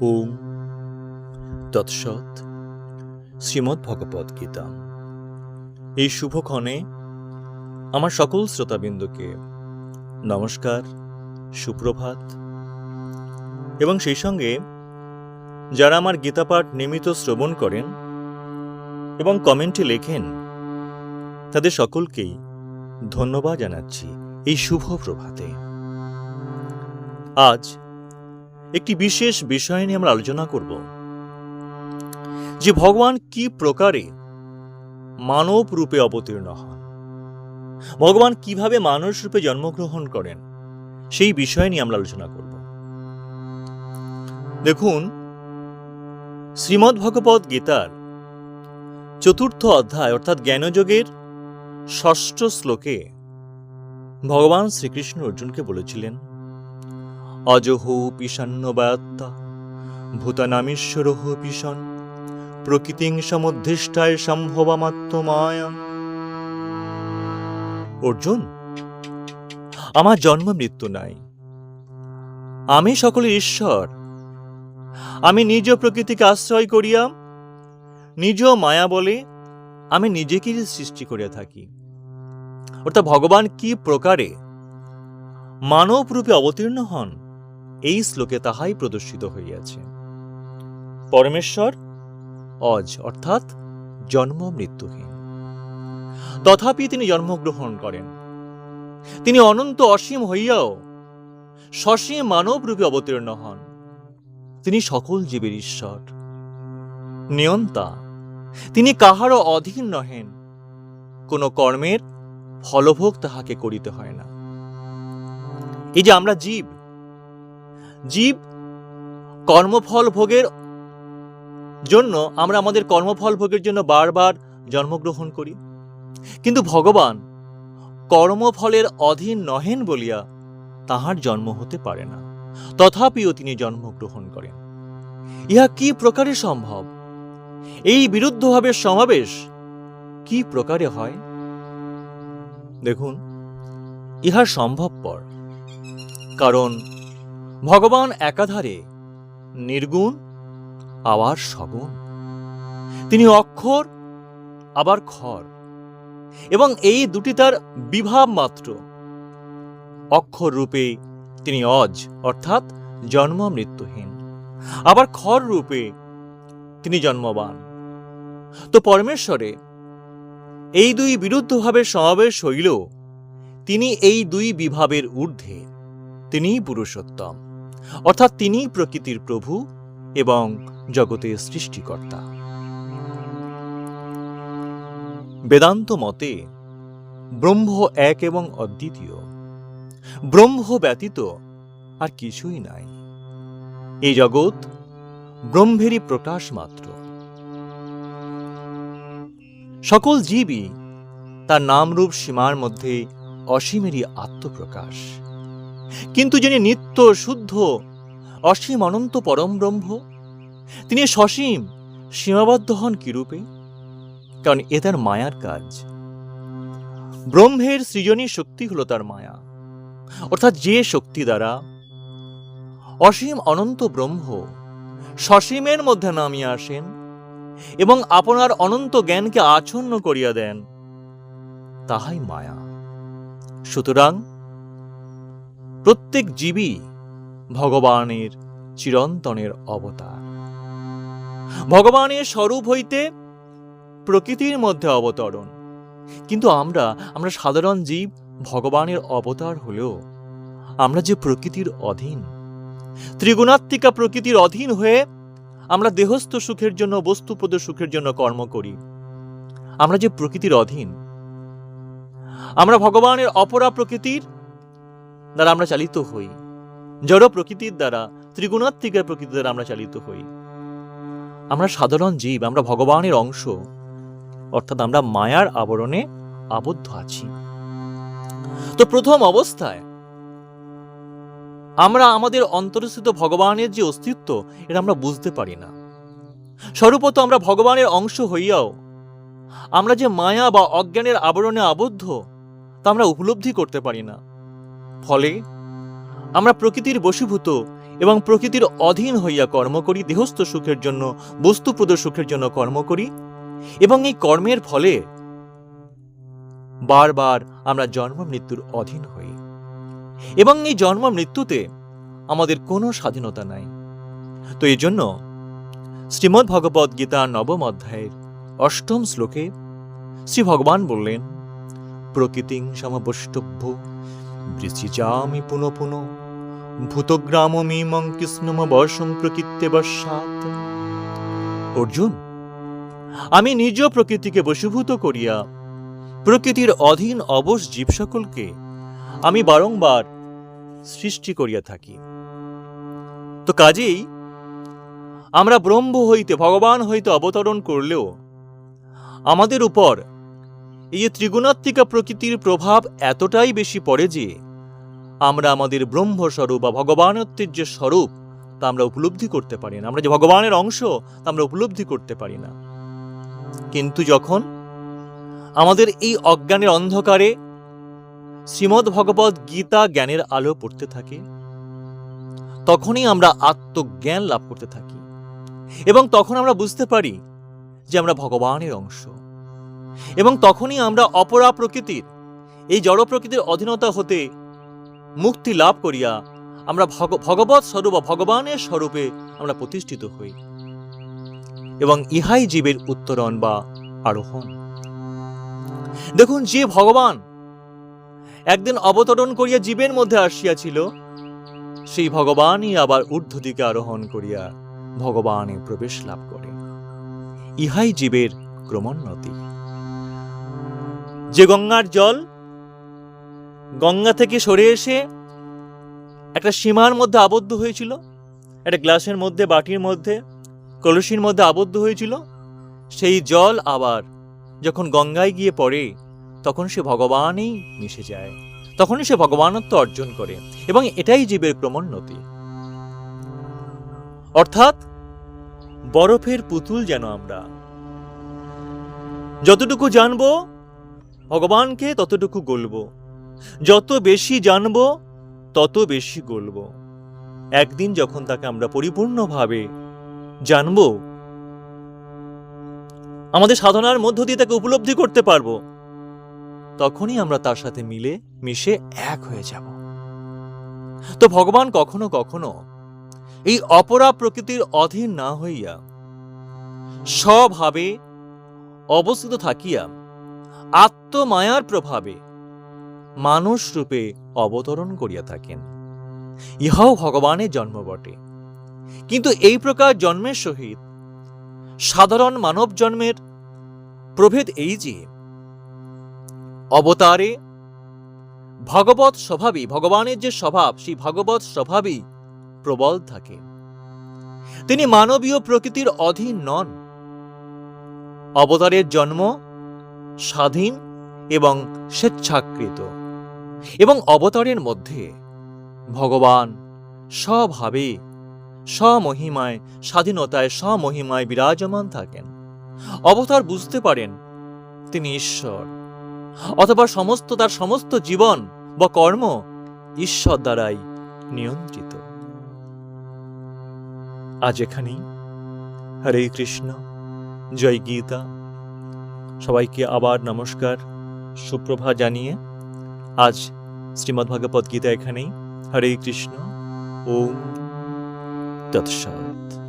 ওম। তৎসৎ। শ্রীমদ্ ভগবদ গীতা। এই শুভক্ষণে আমার সকল শ্রোতাবিন্দুকে নমস্কার, সুপ্রভাত। এবং সেই সঙ্গে যারা আমার গীতাপাঠ নিয়মিত শ্রবণ করেন এবং কমেন্টে লেখেন, তাদের সকলকেই ধন্যবাদ জানাচ্ছি এই শুভ প্রভাতে। আজ একটি বিশেষ বিষয় নিয়ে আমরা আলোচনা করব, যে ভগবান কি প্রকারে মানব রূপে অবতীর্ণ হন। ভগবান কীভাবে মানুষ রূপে জন্মগ্রহণ করেন, সেই বিষয় নিয়ে আমরা আলোচনা করব। দেখুন, শ্রীমদ্ ভগবত গীতার চতুর্থ অধ্যায়, অর্থাৎ জ্ঞানযোগের ষষ্ঠ শ্লোকে ভগবান শ্রীকৃষ্ণ অর্জুনকে বলেছিলেন অজহ পিশান্নবায়ত্তা ভূতানামীশ্বরহ পিশন প্রকৃতিং সমুদ্ধিষ্ঠায় সম্ভবামাত্মমায়া অর্জুন, আমার জন্ম মৃত্যু নাই। আমি সকলের ঈশ্বর। আমি নিজ প্রকৃতিকে আশ্রয় করিয়া নিজ মায়া বলে আমি নিজেকেই সৃষ্টি করিয়া থাকি। অর্থাৎ ভগবান কি প্রকারে মানব রূপে অবতীর্ণ হন? এই শ্লোকে তাহাই প্রদর্শিত হইয়াছে। পরমেশ্বর? অজ অর্থাৎ জন্ম মৃত্যুহীন। তথাপি তিনি জন্মগ্রহণ করেন। তিনি অনন্ত অসীম হইয়াও সসীম মানব রূপে অবতীর্ণ হন। তিনি সকল জীবের ঈশ্বর। নিয়ন্তা তিনি কাহারও অধীন নহেন। কোন কর্মের ফলভোগ তাহাকে করিতে হয় না। এই যে আমরা জীব জীব কর্মফল ভোগের জন্য আমরা আমাদের কর্মফল ভোগের জন্য বারবার জন্মগ্রহণ করি। কিন্তু ভগবান কর্মফলের অধীন নহেন বলিয়া তাহার জন্ম হতে পারে না। তথাপিও তিনি জন্মগ্রহণ করেন। ইহা কি প্রকারে সম্ভব? এই বিরুদ্ধভাবে সমাবেশ কি প্রকারে হয়? দেখুন, ইহা সম্ভবপর। কারণ ভগবান একাধারে নির্গুণ, আবার সগুণ। তিনি অক্ষর, আবার খর। এবং এই দুটি তার বিভাব মাত্র। অক্ষর রূপে তিনি অজ, অর্থাৎ জন্ম মৃত্যুহীন। আবার খর রূপে তিনি জন্মবান। তো পরমেশ্বরে এই দুই বিরুদ্ধভাবে সমাবেশ হইলেও তিনি এই দুই বিভাবের ঊর্ধ্বে তিনি পুরুষোত্তম। অর্থাৎ তিনিই প্রকৃতির প্রভু এবং জগতের সৃষ্টিকর্তা। বেদান্ত মতে, ব্রহ্ম এক এবং অদ্বিতীয়। ব্রহ্ম ব্যতীত আর কিছুই নাই। এই জগৎ ব্রহ্মেরই প্রকাশ মাত্র। সকল জীবই তার নামরূপ সীমার মধ্যে অসীমেরই আত্মপ্রকাশ। কিন্তু যিনি নিত্য শুদ্ধ, অসীম অনন্ত পরম ব্রহ্ম, তিনি সসীম, সীমাবদ্ধ হন কিরূপে? কারণ এ তার মায়ার কাজ। ব্রহ্মের সৃজনী শক্তি হল তার মায়া। অর্থাৎ যে শক্তি দ্বারা অসীম অনন্ত ব্রহ্ম সসীমের মধ্যে নামিয়ে আসেন এবং আপনার অনন্ত জ্ঞানকে আচ্ছন্ন করিয়া দেন, তাহাই মায়া। সুতরাং প্রত্যেক জীবই ভগবানের চিরন্তনের অবতার। ভগবানের স্বরূপ হইতে প্রকৃতির মধ্যে অবতরণ। কিন্তু আমরা আমরা সাধারণ জীব ভগবানের অবতার হলেও আমরা যে প্রকৃতির অধীন, ত্রিগুণাত্মিকা প্রকৃতির অধীন হয়ে আমরা দেহস্থ সুখের জন্য, বস্তুপদ সুখের জন্য কর্ম করি, আমরা যে প্রকৃতির অধীন, আমরা ভগবানের অপরা প্রকৃতির দ্বারা আমরা চালিত হই। জড় প্রকৃতির দ্বারা ত্রিগুণাত্মিকা প্রকৃতির দ্বারা আমরা চালিত হই। আমরা সাধারণ জীব, আমরা ভগবানের অংশ। অর্থাৎ আমরা মায়ার আবরণে আবদ্ধ আছি। তো প্রথম অবস্থায় আমরা আমাদের অন্তরস্থিত ভগবানের যে অস্তিত্ব, এটা আমরা বুঝতে পারি না। স্বরূপত আমরা ভগবানের অংশ হইয়াও আমরা যে মায়া বা অজ্ঞানের আবরণে আবদ্ধ, তা আমরা উপলব্ধি করতে পারি না। ফলে আমরা প্রকৃতির বশীভূত এবং প্রকৃতির অধীন হইয়া কর্ম করি, দেহস্থ সুখের জন্য, বস্তুপ্রদ সুখের জন্য কর্ম করি এবং এই কর্মের ফলে বারবার আমরা জন্ম মৃত্যুর অধীন হই এবং এই জন্ম মৃত্যুতে আমাদের কোনো স্বাধীনতা নাই। তো এই জন্য শ্রীমদ্ ভগবদ গীতা নবম অধ্যায়ের অষ্টম শ্লোকে শ্রী ভগবান বললেন, প্রকৃতিং সমবষ্টভ্য বৃচিজামি পুনঃ পুনঃ ভূতগ্রামমিমং কৃষ্ণম বর্ষম প্রকৃত্যে বর্ষাত অর্জুন আমি নিজ প্রকৃতিকে বশীভূত করিয়া প্রকৃতির অধীন অবশ জীব সকলকে আমি বারংবার সৃষ্টি করিয়া থাকি তো কাজেই আমরা ব্রহ্ম হইতে ভগবান হইতে অবতরণ করলেও আমাদের উপর এই ত্রিগুণাত্মিকা প্রকৃতির প্রভাব এতটাই বেশি পড়ে যে আমরা আমাদের ব্রহ্মস্বরূপ বা ভগবানত্বের যে স্বরূপ, তা আমরা উপলব্ধি করতে পারি না। আমরা যে ভগবানের অংশ, তা আমরা উপলব্ধি করতে পারি না। কিন্তু যখন আমাদের এই অজ্ঞানের অন্ধকারে শ্রীমদ্ ভগবত গীতা জ্ঞানের আলো পড়তে থাকে, তখনই আমরা আত্মজ্ঞান লাভ করতে থাকি। এবং তখন আমরা বুঝতে পারি যে আমরা ভগবানের অংশ। এবং তখনই আমরা অপরা প্রকৃতির, এই জড় প্রকৃতির অধীনতা হতে মুক্তি লাভ করিয়া আমরা ভগবৎ স্বরূপ বা ভগবানের স্বরূপে আমরা প্রতিষ্ঠিত হই এবং ইহাই জীবের উত্তরণ বা আরোহণ। দেখুন, যে ভগবান একদিন অবতরণ করিয়া জীবের মধ্যে আসিয়াছিল, সেই ভগবানই আবার ঊর্ধ্ব দিকে আরোহণ করিয়া ভগবানে প্রবেশ লাভ করে। ইহাই জীবের ক্রমোন্নতি। যে গঙ্গার জল গঙ্গা থেকে সরে এসে একটা সীমার মধ্যে আবদ্ধ হয়েছিল, একটা গ্লাসের মধ্যে, বাটির মধ্যে, কলসির মধ্যে আবদ্ধ হয়েছিল, সেই জল আবার যখন গঙ্গায় গিয়ে পড়ে, তখন সে ভগবানেই মিশে যায়, তখনই সে ভগবানত্ব অর্জন করে এবং এটাই জীবের ক্রমোন্নতি অর্থাৎ বরফের পুতুল যেন আমরা যতটুকু জানব, ভগবানকে ততটুকু গলব। যত বেশি জানব, তত বেশি গলব। একদিন যখন তাকে আমরা পরিপূর্ণভাবে জানব, আমাদের সাধনার মধ্য দিয়ে তাকে উপলব্ধি করতে পারব, তখনই আমরা তার সাথে মিলে, মিশে এক হয়ে যাব। তো ভগবান কখনো কখনো এই অপরা প্রকৃতির অধীন না হইয়া স্বভাবে অবস্থিত থাকিয়া আত্মমায়ার প্রভাবে মানুষ রূপে অবতরণ করিয়া থাকেন। ইহাও ভগবানের জন্ম বটে। কিন্তু এই প্রকার জন্মের সহিত সাধারণ মানব জন্মের প্রভেদ এই যে, অবতারে ভগবত স্বভাবই, ভগবানের যে স্বভাব, সেই ভগবত স্বভাবই প্রবল থাকে। তিনি মানবীয় প্রকৃতির অধীন নন। অবতারের জন্ম, স্বাধীন এবং স্বেচ্ছাকৃত। এবং অবতারের মধ্যে ভগবান স্বভাবে স্বমহিমায়, স্বাধীনতায় স্বমহিমায় বিরাজমান থাকেন। অবতার বুঝতে পারেন তিনি ঈশ্বর, অথবা সমস্ত তার সমস্ত জীবন বা কর্ম ঈশ্বর দ্বারাই নিয়ন্ত্রিত। আজ এখানেই। হরে কৃষ্ণ। জয় গীতা। সবাইকে আবার নমস্কার সুপ্রভা জানিয়ে। আজ শ্রীমদ্ভাগবত গীতা এখানেই। হরে কৃষ্ণ, ওম তৎসৎ।